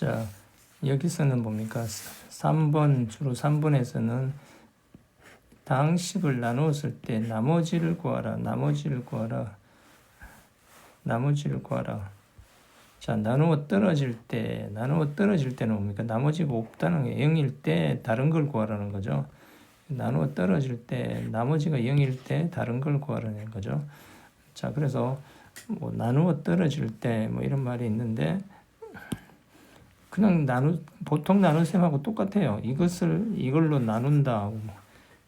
자, 여기서는 뭡니까? 3번, 주로 3번에서는 당식을 나누었을 때 나머지를 구하라, 나머지를 구하라, 나머지를 구하라. 자, 나누어 떨어질 때, 나누어 떨어질 때는 뭡니까? 나머지가 없다는 게 0일 때 다른 걸 구하라는 거죠. 나누어 떨어질 때, 나머지가 0일 때 다른 걸 구하라는 거죠. 자, 그래서 뭐 나누어 떨어질 때 뭐 이런 말이 있는데 그냥 나누 보통 나눗셈하고 똑같아요. 이것을 이걸로 나눈다.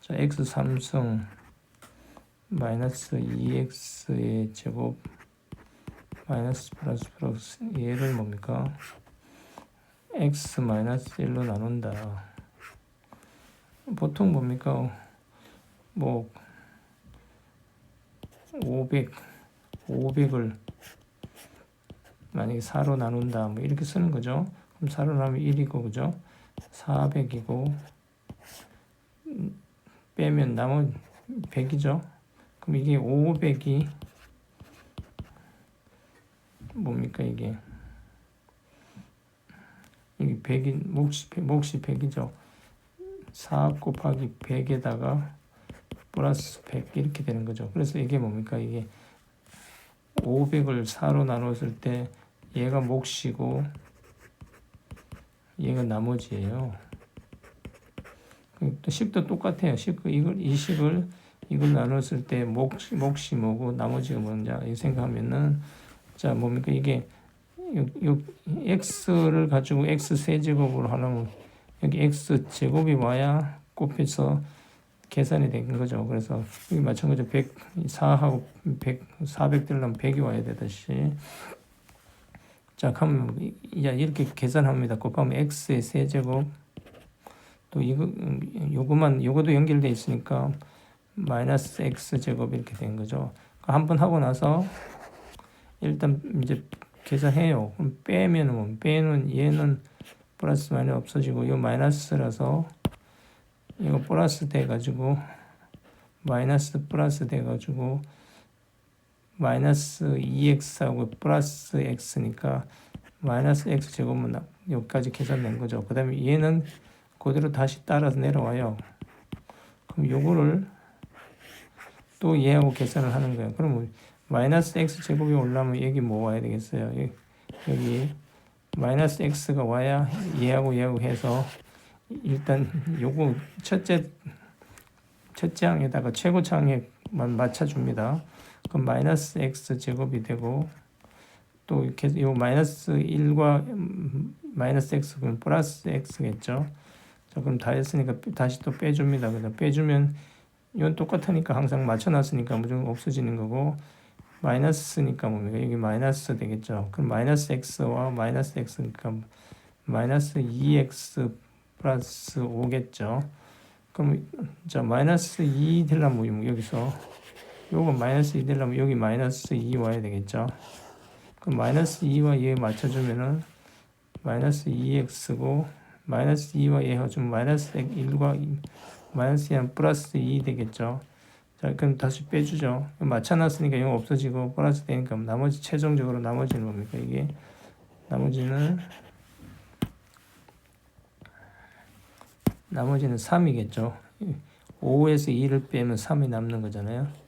자, x 3승 마이너스 2x의 제곱 마이너스 플러스 플러스 얘를 뭡니까? x 마이너스 1로 나눈다. 보통 뭡니까? 뭐 500, 500을 만약에 4로 나눈다. 뭐 이렇게 쓰는 거죠. 그럼 4로 나누면 1이고, 그죠? 400이고, 빼면 남은 100이죠. 그럼 이게 500이 뭡니까 이게? 이게 100이 몫이, 몫이 100이죠. 4 곱하기 100에다가 플러스 100 이렇게 되는 거죠. 그래서 이게 뭡니까? 이게 500을 4로 나눴을 때 얘가 몫이고 얘가 나머지예요. 또 식도 똑같아요. 식 이걸 이 식을 이걸 나눴을 때 몫, 몫이 뭐고 나머지가 뭔지 이 생각하면은 자 뭡니까 이게 요, 요 x를 가지고 x 세제곱으로 하려면 여기 x 제곱이 와야 곱해서 계산이 되는 거죠. 그래서 여기 마찬가지로 100, 4하고 100, 400 되려면 100이 와야 되듯이 자 그럼 야 이렇게 계산합니다. 곱하면 x의 세제곱 또 이거 요거만 요것도 연결돼 있으니까 마이너스 x 제곱 이렇게 된 거죠. 한 번 하고 나서 일단 이제 계산해요. 그럼 빼면은 뭐 빼는 얘는 플러스 마이너스 없어지고 이 마이너스라서 이거 플러스 돼 가지고 마이너스 플러스 돼 가지고 마이너스 2x하고 플러스 x니까 마이너스 x 제곱은 여기까지 계산된 거죠. 그 다음에 얘는 그대로 다시 따라서 내려와요. 그럼 요거를 또 얘하고 계산을 하는 거예요. 그럼 마이너스 x 제곱이 올라면 여기 뭐 와야 되겠어요? 여기, 마이너스 x가 와야 얘하고 얘하고 해서 일단 요거 첫째 첫째 항에다가 최고차 항에만 맞춰줍니다. 그럼 마이너스 x 제곱이 되고 또 이렇게 요 마이너스 1과 마이너스 x 그럼 플러스 x겠죠. 자 그럼 다 했으니까 다시 또 빼줍니다. 그래서 빼주면 이건 똑같으니까 항상 맞춰놨으니까 무조건 없어지는 거고 마이너스니까 뭡니까 여기 마이너스 되겠죠. 그럼 마이너스 x와 마이너스 x니까 마이너스 2x 플러스 5겠죠. 그럼 자 마이너스 2 되려면 여기서 요거 마이너스 2 되려면 여기 마이너스 2 와야 되겠죠. 그럼 마이너스 2와 얘 맞춰주면은 마이너스 2x고 마이너스 2와 얘 해주면 마이너스 1과 마이너스 2는 플러스 2 되겠죠. 자 그럼 다시 빼주죠. 맞춰놨으니까 이거 없어지고 플러스 되니까 나머지 최종적으로 나머지는 뭡니까 이게 나머지는 나머지는 3이겠죠. 5에서 2를 빼면 3이 남는 거잖아요.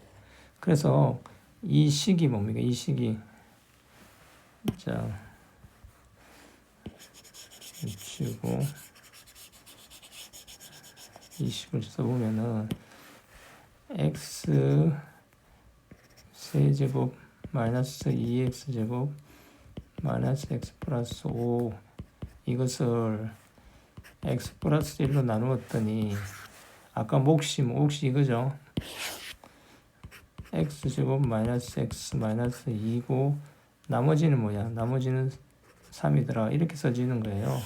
그래서 이 식이 뭡니까? 이 식이 자 치고 이 식을 써보면은 x 세제곱 마이너스 2x 제곱 마이너스 x 플러스 5 이것을 x 플러스 1로 나누었더니 아까 몫이 몫이 이거죠. X 제곱 마이너스 x 마이너스 2고 나머지는 뭐야? 나머지는 3이더라. 이렇게 써지는 거예요.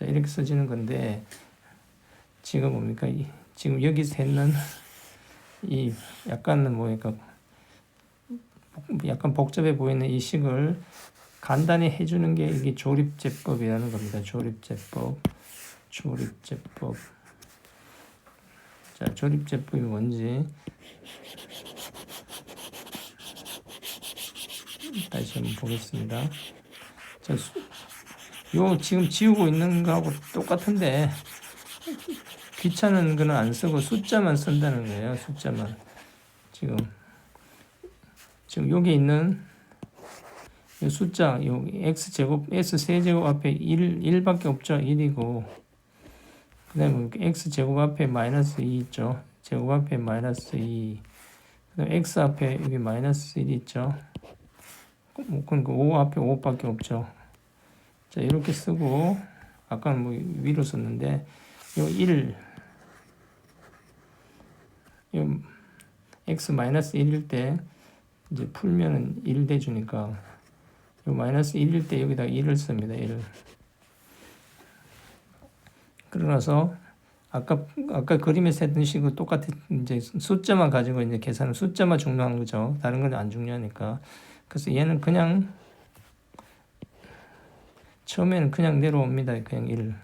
이렇게 써지는 건데 지금 뭡니까? 지금 여기서 했는 이 약간은 뭐니까 약간 복잡해 보이는 이 식을 간단히 해주는 게 이게 조립제법이라는 겁니다. 조립제법, 조립제법. 자, 조립제법이 뭔지 다시 한번 보겠습니다. 자, 요 지금 지우고 있는 거하고 똑같은데 귀찮은 거는 안 쓰고 숫자만 쓴다는 거예요. 숫자만 지금 지금 여기 있는 이 숫자 요 x 제곱 s 세제곱 앞에 1 1밖에 없죠. 1이고 그다음에 x 제곱 앞에 마이너스 2 있죠. 제곱 앞에 마이너스 2 그다음 x 앞에 여기 마이너스 1 있죠. 뭐 그럼 그5 앞에 5밖에 없죠. 자 이렇게 쓰고 아까는 뭐 위로 썼는데 요 1, 요 x 마이너스 1일 때 이제 풀면은 1 돼주니까 요 마이너스 1일 때 여기다 1을 씁니다. 1을. 그러나서 아까 아까 그림에서 했던 식으로 똑같은 이제 숫자만 가지고 이제 계산은 숫자만 중요한 거죠. 다른 건 안 중요하니까. 그래서 얘는 그냥 처음에는 그냥 내려옵니다. 그냥 1.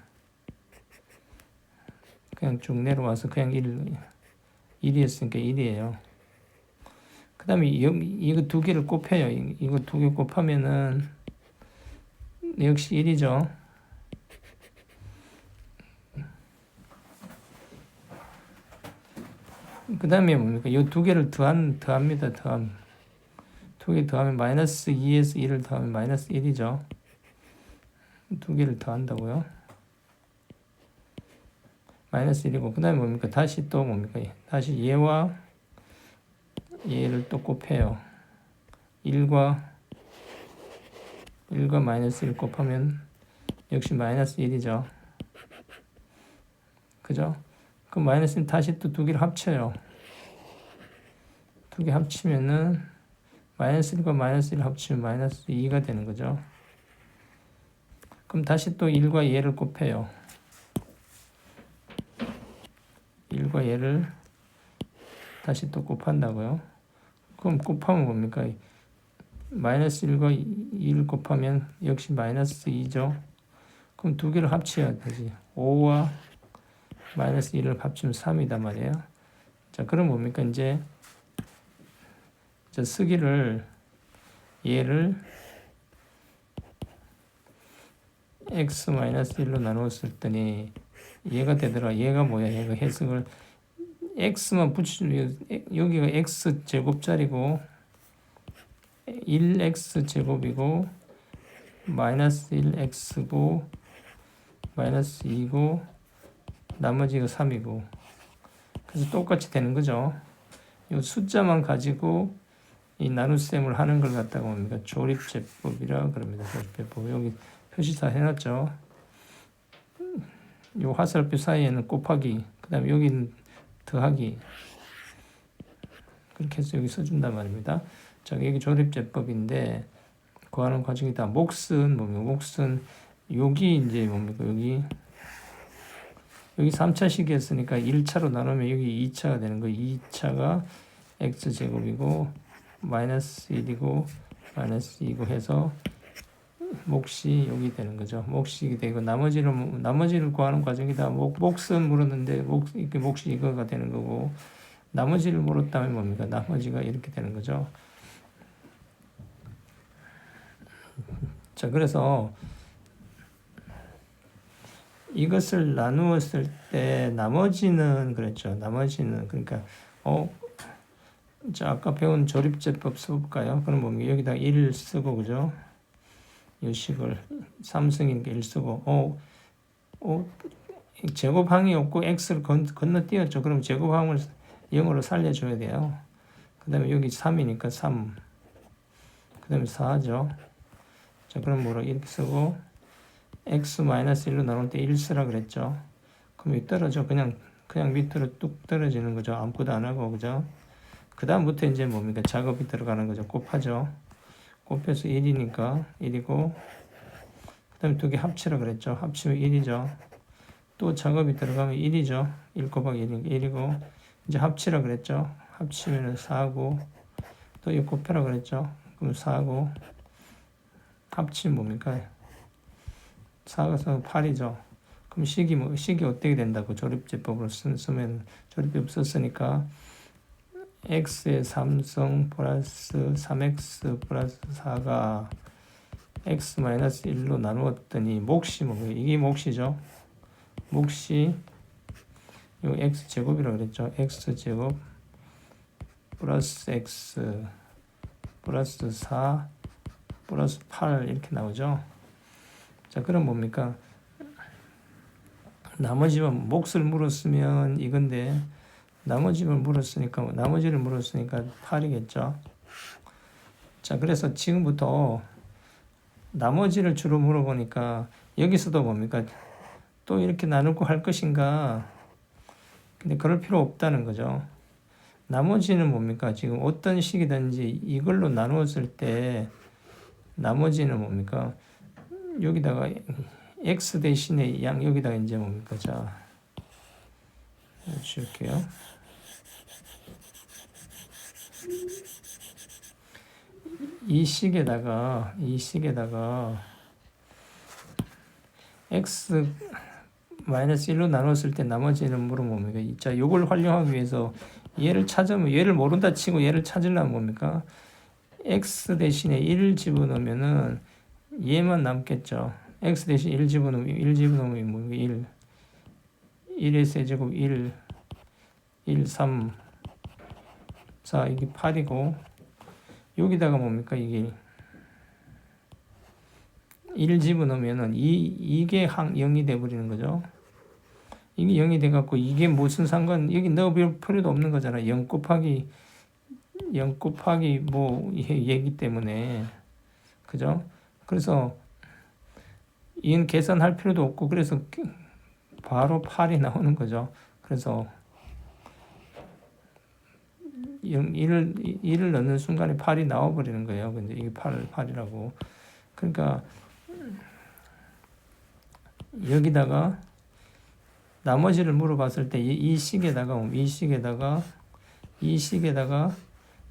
그냥 쭉 내려와서 그냥 1, 1이었으니까 1이에요. 그 다음에 이거 두 개를 곱해요. 이거 두 개 곱하면은 역시 1이죠. 그 다음에 뭡니까? 이 두 개를 더한, 더합니다. 더함. 두개 더하면 마이너스 2에서 1을 더하면 마이너스 1이죠. 두 개를 더한다고요. 마이너스 1이고 그 다음에 뭡니까? 다시 또 뭡니까? 다시 얘와 얘를 또 곱해요. 1과 1과 마이너스 1 곱하면 역시 마이너스 1이죠. 그죠? 그 마이너스는 다시 또 두 개를 합쳐요. 두 개 합치면은 마이너스 1과 마이너스 1 합치면 마이너스 2가 되는 거죠. 그럼 다시 또 1과 얘를 곱해요. 1과 얘를 다시 또 곱한다고요. 그럼 곱하면 뭡니까? 마이너스 1과 2를 곱하면 역시 마이너스 2죠. 그럼 두 개를 합쳐야 되지. 5와 마이너스 1을 합치면 3이단 말이에요. 자, 그럼 뭡니까? 이제 자, 쓰기를 얘를 x 마이너스 1로 나누었을 때니 얘가 되더라. 얘가 뭐야? 얘가 해석을 x만 붙이면 여기가 x 제곱짜리고 1x 제곱이고 마이너스 1x고 마이너스 2고 나머지가 3이고 그래서 똑같이 되는 거죠. 이 숫자만 가지고 이 나눗셈을 하는 걸 갖다가 뭡니까 조립제법이라 그럽니다. 조립제법 여기 표시 다 해놨죠. 이 화살표 사이에는 곱하기 그 다음에 여기는 더하기 그렇게 해서 여기 써준단 말입니다. 자 여기 조립제법인데 구하는 과정이 다 몫은 뭡니까 몫은 여기 이제 뭡니까 여기 여기 3차식이었으니까 1차로 나누면 여기 2차가 되는 거 2차가 x제곱이고 마이너스 1이고 마이너스 2고 해서 몫이 여기 되는 거죠. 몫이 되고 나머지를 나머지를 구하는 과정이다. 몫 몫은 물었는데 몫 이게 몫이 이거가 되는 거고 나머지를 물었다면 뭡니까? 나머지가 이렇게 되는 거죠. 자, 그래서 이것을 나누었을 때 나머지는 그랬죠. 나머지는 그러니까 어 자, 아까 배운 조립제법 써볼까요? 그럼 뭡니까? 여기다 1 쓰고 그죠? 이 식을 삼성이니까 1 쓰고 어, 어 제곱항이 없고 x를 건, 건너뛰었죠. 그럼 제곱항을 0으로 살려줘야 돼요. 그 다음에 여기 3이니까 3. 그 다음에 4죠. 자, 그럼 뭐로 이렇게 쓰고 x-1로 나눌 때1 쓰라 그랬죠. 그럼 이 떨어져. 그냥, 그냥 밑으로 뚝 떨어지는 거죠. 아무것도 안 하고, 그죠? 그 다음부터 이제 뭡니까? 작업이 들어가는 거죠. 곱하죠. 곱해서 1이니까 1이고, 그 다음에 두 개 합치라 그랬죠. 합치면 1이죠. 또 작업이 들어가면 1이죠. 1 곱하기 1이니까 1이고, 이제 합치라 그랬죠. 합치면 4고, 또이 곱해라 그랬죠. 그럼 4고, 합치면 뭡니까? 4가 8이죠. 그럼 식이 뭐 식이 어떻게 된다고 조립제법으로 쓰, 쓰면 조립법 썼으니까 x의 3성 플러스 3x 플러스 4가 x 마이너스 1로 나누었더니 몫이 뭐예요? 이게 몫이죠. 몫이 요 x 제곱이라고 그랬죠. x 제곱 플러스 x 플러스 4 플러스 8 이렇게 나오죠. 자, 그럼 뭡니까? 나머지만 몫을 물었으면 이건데 나머지를 물었으니까 나머지를 물었으니까 8이겠죠. 자, 그래서 지금부터 나머지를 주로 물어보니까 여기서도 뭡니까? 또 이렇게 나누고 할 것인가? 근데 그럴 필요 없다는 거죠. 나머지는 뭡니까? 지금 어떤 식이든지 이걸로 나누었을 때 나머지는 뭡니까? 여기다가 x 대신에 양 여기다가 이제 뭡니까? 자, 지울게요. 이 식에다가 이 식에다가 x 마이너스 1로 나눴을 때 나머지는 물은 뭡니까? 자, 요걸 활용하기 위해서 얘를 찾으면 얘를 모른다 치고 얘를 찾으려면 뭡니까? x 대신에 1을 집어넣으면은 얘만 남겠죠. x 대신 1 집어넣으면 1 집어넣으면 뭡니까? 1 1의 세제곱 1 1 3 4 이게 8이고 여기다가 뭡니까? 이게 1 집어넣으면은 이 이게 항 0이 돼 버리는 거죠. 이게 0이 돼 갖고 이게 무슨 상관 여기 넣어볼 필요도 없는 거잖아. 0 곱하기 0 곱하기 뭐 얘기 때문에 그죠? 그래서 이는 계산할 필요도 없고 그래서 바로 8이 나오는 거죠. 그래서 1을 1을 넣는 순간에 8이 나와 버리는 거예요. 근데 이게 8 8이라고. 그러니까 여기다가 나머지를 물어봤을 때 이 식에다가 이 식에다가 이 식에다가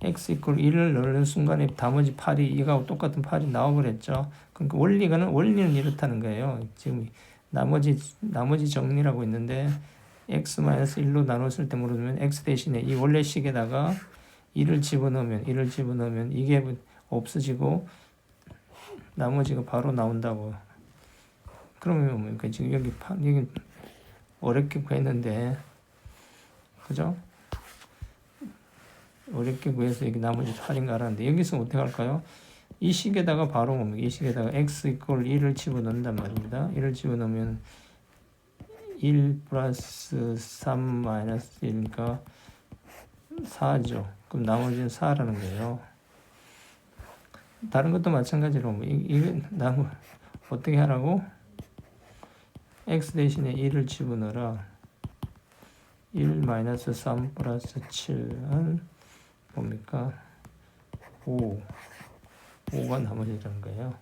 x 이퀄 1을 넣는 순간에 나머지 8이 이거하고 똑같은 8이 나와버렸죠. 그러니까 원리가는 원리는 이렇다는 거예요. 지금 나머지 나머지 정리라고 있는데 x-1로 나눴을 때 물어주면 x 대신에 이 원래 식에다가 1을 집어넣으면 1을 집어넣으면 이게 없어지고 나머지가 바로 나온다고. 그러면 뭡니까? 지금 여기 파, 여기 어렵게 구했는데 그죠? 어렵게 구해서 여기 나머지 8인가 알았는데 여기서 어떻게 할까요? 이 식에다가 바로 뭡니까? 이 식에다가 x 이퀄 1을 집어넣는단 말입니다. 1을 집어넣으면 1 플러스 3 마이너스 1이니까 4죠. 그럼 나머지는 4라는 거예요. 다른 것도 마찬가지로 뭐 이, 이 나무 어떻게 하라고? x 대신에 1을 집어넣어라. 1 마이너스 3 플러스 7은 뭡니까? 5. 5가 나머지라는 거예요.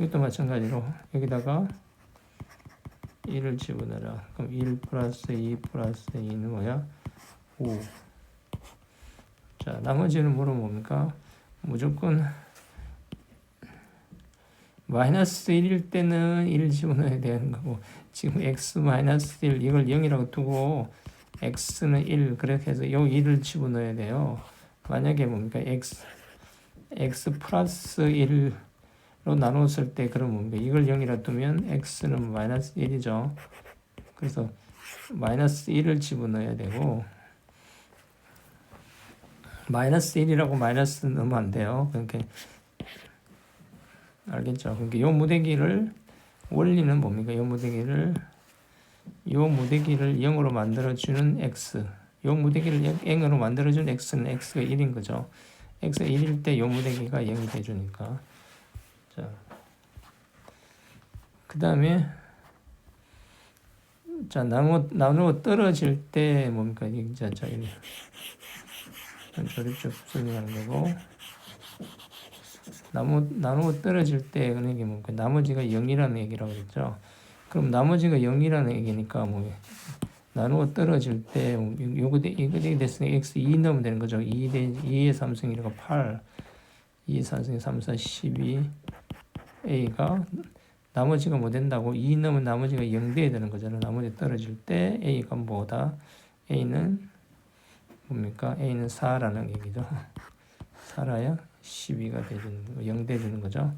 이것도 마찬가지로 여기다가 1을 집어넣어라. 그럼 1 플러스 2 플러스 2는 뭐야? 5. 자, 나머지는 뭐로 뭡니까? 무조건 마이너스 1일 때는 1을 집어넣어야 되는 거고 지금 x 마이너스 1 이걸 0이라고 두고 x는 1 그렇게 해서 요 1을 집어넣어야 돼요. 만약에 뭡니까? x x 플러스 1 로 나눴을 때 그럼 뭡니까? 이걸 0이라 두면 x는 마이너스 1이죠. 그래서 마이너스 1을 집어넣어야 되고 마이너스 1이라고 마이너스 넣으면 안 돼요. 그러니까 알겠죠? 그러니까 요 무대기를 원리는 뭡니까? 요 무대기를 요 무대기를 0으로 만들어주는 x 요 무대기를 n으로 만들어주는 x는 x가 1인 거죠. x가 1일 때 요 무대기가 0이 돼주니까 자, 그 다음에 자 나누어 나누어 떨어질 때 뭡니까? 자, 자, 이게 조립적 설명하는 거고 나무 나누어 떨어질 때 그런 게 뭡니까? 나머지가 0이라는 얘기라고 그랬죠. 그럼 나머지가 0이라는 얘기니까 뭐 나누어 떨어질 때 요거 이거 되게 됐으니 x 2 넣으면 되는 거죠. 2대 2의 3승이니까 8 2의 4승이 3, 4, 12 a가 나머지가 뭐 된다고 2 넣으면 나머지가 0 돼야 되는 거잖아요. 나머지 떨어질 때 a가 뭐다? a는 뭡니까? a는 4라는 얘기죠. 4라야 12가 되는 0 되는 거죠.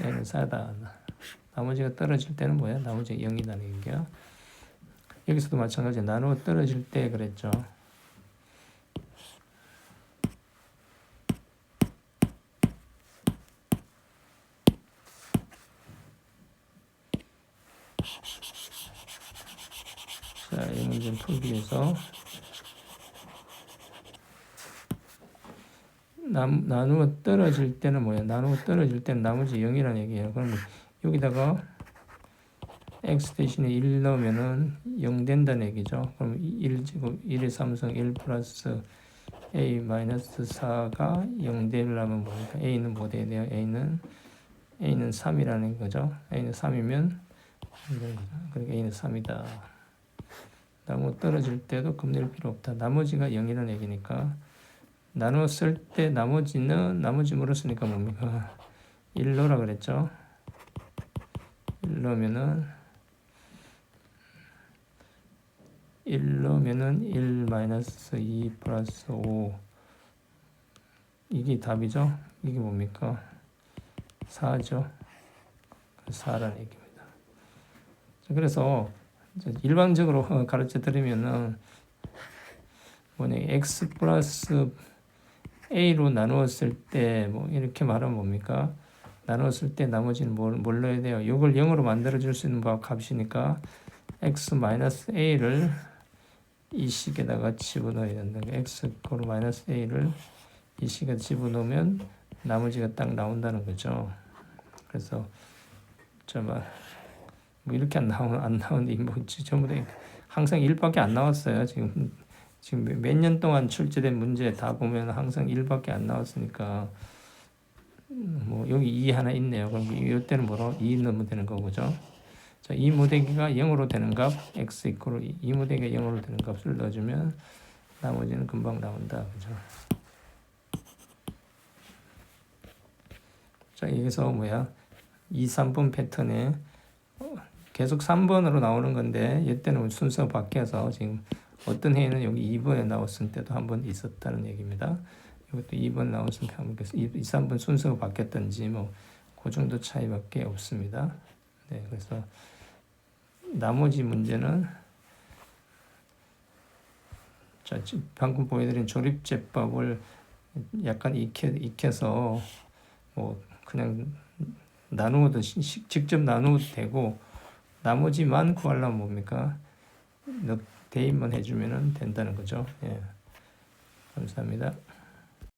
N은 싸다. 나머지가 떨어질 때는 뭐야? 나머지가 0이라는 얘기야. 여기서도 마찬가지야. 나누어 떨어질 때 그랬죠. 위해서 나, 나누어 떨어질 때는 뭐야? 나누어 떨어질 때는 나머지 0이라는 얘기예요. 그럼 여기다가 x 대신에 1 넣으면은 0 된다는 얘기죠. 그럼 1 제곱 1의 삼성 1 플러스 a 마이너스 4가 0 되려면 뭐니까 a는 뭐 돼야 돼요? a는 a는 3이라는 거죠. a는 3이면 그러니까 a는 3이다. 나무 떨어질 때도 겁낼 필요 없다. 나머지가 0이라는 얘기니까 나누었을 때 나머지는 나머지 물었으니까 뭡니까? 1로라 그랬죠. 1로면은 1로면은 1 마이너스 2 플러스 5 이게 답이죠. 이게 뭡니까? 4죠. 4라는 얘기입니다. 그래서 일반적으로 가르쳐 드리면은 뭐냐 x 플러스 a로 나누었을 때 뭐 이렇게 말하면 뭡니까? 나누었을 때 나머지는 뭘, 뭘 넣어야 돼요? 이걸 0으로 만들어 줄 수 있는 바- 값이니까 x 마이너스 a를 이 식에다가 집어넣어야 된다. x 코로 마이너스 a를 이 식에 집어넣으면 나머지가 딱 나온다는 거죠. 그래서 저 뭐 이렇게 안 나오는 안 나오는데 뭐 전부 다 항상 1밖에 안 나왔어요. 지금 지금 몇 년 동안 출제된 문제 다 보면 항상 1밖에 안 나왔으니까 음, 뭐 여기 2 하나 있네요. 그럼 이때는 뭐로 2 넣으면 되는 거죠. 자, 이 무대기가 0으로 되는 값 x 이코로 이 무대기가 0으로 되는 값을 넣어주면 나머지는 금방 나온다. 그죠? 자, 여기서 뭐야? 2, 3번 패턴에 어, 계속 3번으로 나오는 건데 이때는 순서가 바뀌어서 지금 어떤 해에는 여기 2번에 나왔을 때도 한 번 있었다는 얘기입니다. 이것도 2번 나왔을 때 한번 2, 3번 순서가 바뀌었던지 뭐 그 정도 차이밖에 없습니다. 네, 그래서 나머지 문제는 자, 방금 보여드린 조립제법을 약간 익혀, 익혀서 뭐 그냥 나누어도 직접 나누어도 되고 나머지만 구하려면 뭡니까? 너- 대입만 해주면 된다는 거죠. 예. 감사합니다.